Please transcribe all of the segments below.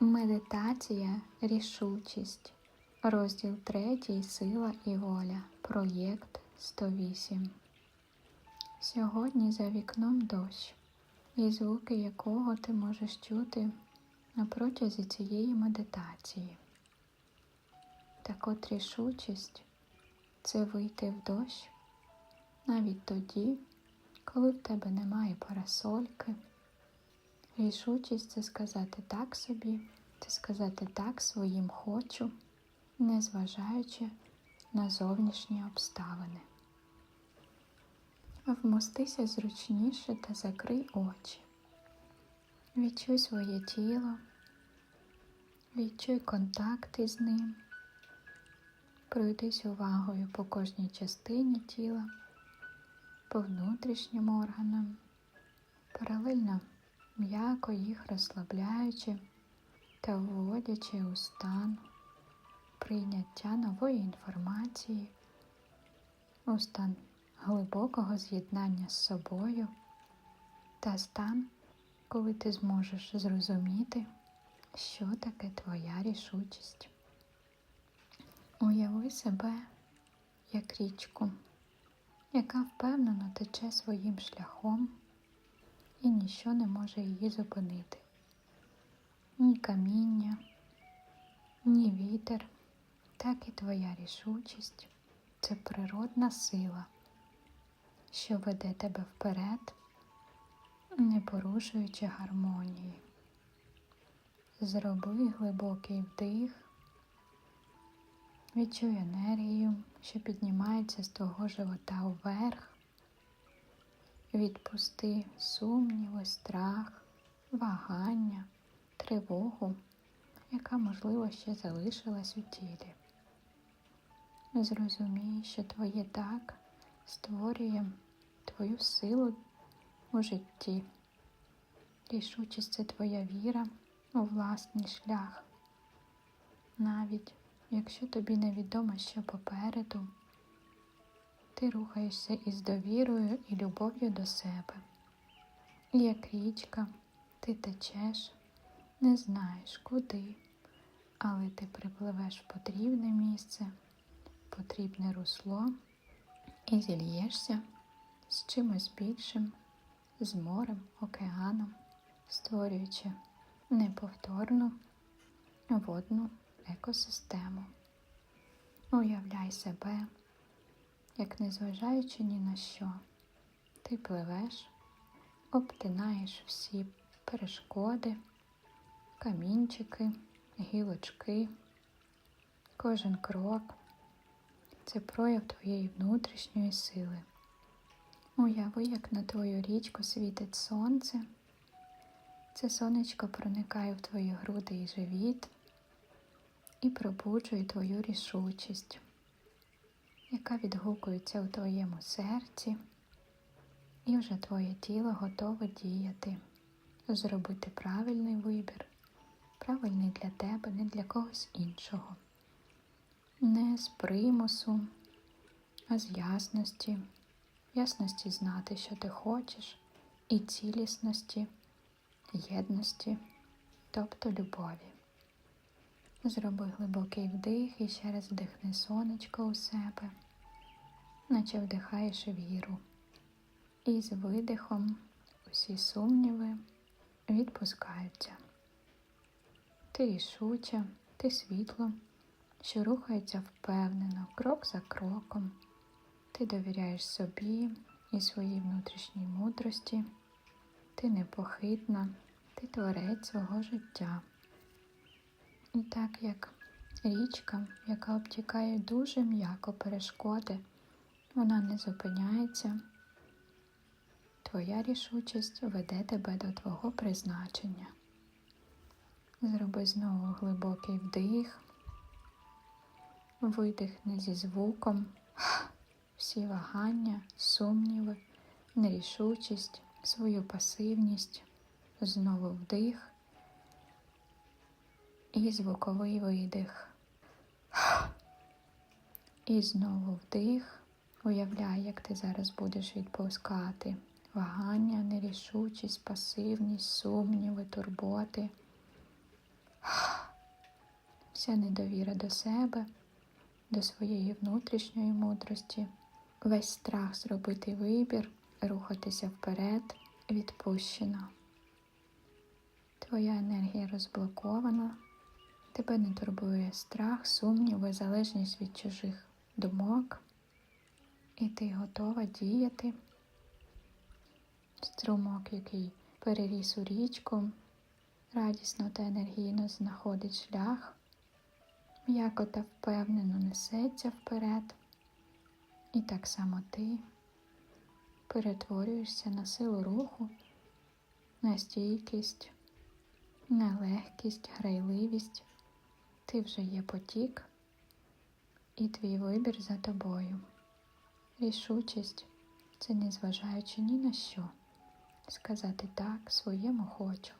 Медитація, рішучість. Розділ 3. Сила і воля. Проєкт 108. Сьогодні за вікном дощ, і звуки якого ти можеш чути на протязі цієї медитації. Так от рішучість це вийти в дощ навіть тоді, коли в тебе немає парасольки. Рішучість це сказати так собі, це сказати так своїм хочу, незважаючи на зовнішні обставини. Вмостися зручніше та закрий очі. Відчуй своє тіло, відчуй контакти з ним, пройдись увагою по кожній частині тіла, по внутрішнім органам, паралельно м'яко їх розслабляючи та вводячи у стан прийняття нової інформації, у стан глибокого з'єднання з собою та стан, коли ти зможеш зрозуміти, що таке твоя рішучість. Уяви себе як річку, яка впевнено тече своїм шляхом і ніщо не може її зупинити. Ні каміння, ні вітер, так і твоя рішучість це природна сила, що веде тебе вперед, не порушуючи гармонії. Зроби глибокий вдих, відчуй енергію, що піднімається з твого живота вверх. Відпусти сумніви, страх, вагання, тривогу, яка, можливо, ще залишилась у тілі. Зрозумій, що твоє так створює твою силу у житті. Рішучість це твоя віра у власний шлях. Навіть якщо тобі невідомо, що попереду. Ти рухаєшся із довірою і любов'ю до себе. Як річка, ти течеш, не знаєш куди, але ти припливеш в потрібне місце, потрібне русло і зільєшся з чимось більшим, з морем, океаном, створюючи неповторну водну екосистему. Уявляй себе як незважаючи ні на що, ти пливеш, обтинаєш всі перешкоди, камінчики, гілочки, кожен крок це прояв твоєї внутрішньої сили. Уяви, як на твою річку світить сонце. Це сонечко проникає в твої груди і живіт і пробуджує твою рішучість яка відгукується у твоєму серці, і вже твоє тіло готове діяти, зробити правильний вибір, правильний для тебе, не для когось іншого. Не з примусу, а з ясності, ясності знати, що ти хочеш, і цілісності, єдності, тобто любові. Зроби глибокий вдих і ще раз вдихни сонечко у себе, наче вдихаєш віру. І з видихом усі сумніви відпускаються. Ти рішуча, ти світло, що рухається впевнено, крок за кроком. Ти довіряєш собі і своїй внутрішній мудрості. Ти непохитна, ти творець свого життя. І так як річка, яка обтікає дуже м'яко перешкоди, вона не зупиняється, твоя рішучість веде тебе до твого призначення. Зроби знову глибокий вдих, видихни зі звуком, всі вагання, сумніви, нерішучість, свою пасивність, знову вдих і звуковий видих. І знову вдих. Уявляй, як ти зараз будеш відпускати вагання, нерішучість, пасивність, сумніви, турботи. вся недовіра до себе, до своєї внутрішньої мудрості, весь страх зробити вибір, рухатися вперед, відпущено. Твоя енергія розблокована, тебе не турбує страх, сумніви, залежність від чужих думок, і ти готова діяти. Струмок, який переріс у річку, радісно та енергійно знаходить шлях, м'яко та впевнено несеться вперед, і так само ти перетворюєшся на силу руху, на стійкість, на легкість, грайливість. Ти вже є потік, і твій вибір за тобою. Рішучість це не зважаючи ні на що, сказати так своєму хочу,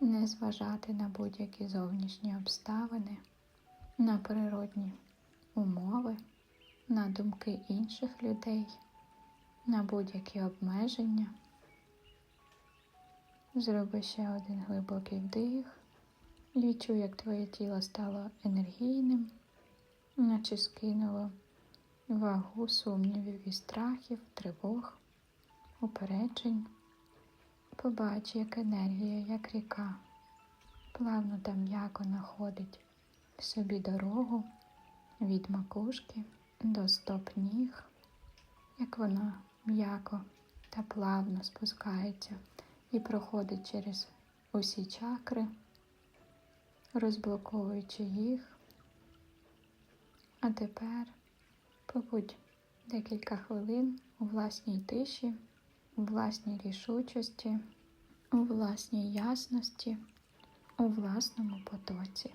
не зважати на будь-які зовнішні обставини, на природні умови, на думки інших людей, на будь-які обмеження. Зроби ще один глибокий вдих. Відчуй, як твоє тіло стало енергійним, наче скинуло вагу сумнівів і страхів, тривог, упереджень. Побач, як енергія, як ріка, плавно та м'яко находить собі дорогу від макушки до стоп ніг, як вона м'яко та плавно спускається і проходить через усі чакри, розблоковуючи їх. А тепер побудь декілька хвилин у власній тиші, у власній рішучості, у власній ясності, у власному потоці.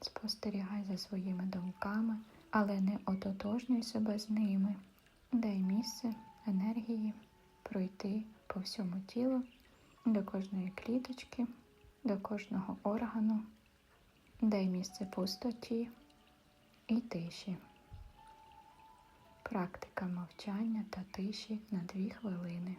Спостерігай за своїми думками, але не ототожнюй себе з ними. Дай місце енергії пройти по всьому тілу, до кожної кліточки, до кожного органу. Дай місце пустоті і тиші. Практика мовчання та тиші на дві хвилини.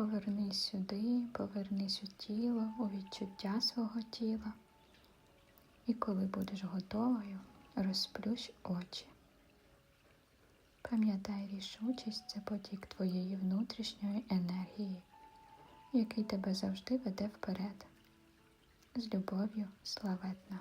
Повернись сюди, повернись у тіло, у відчуття свого тіла. І коли будеш готовою, розплющ очі. Пам'ятай, рішучість це потік твоєї внутрішньої енергії, який тебе завжди веде вперед. З любов'ю славетна.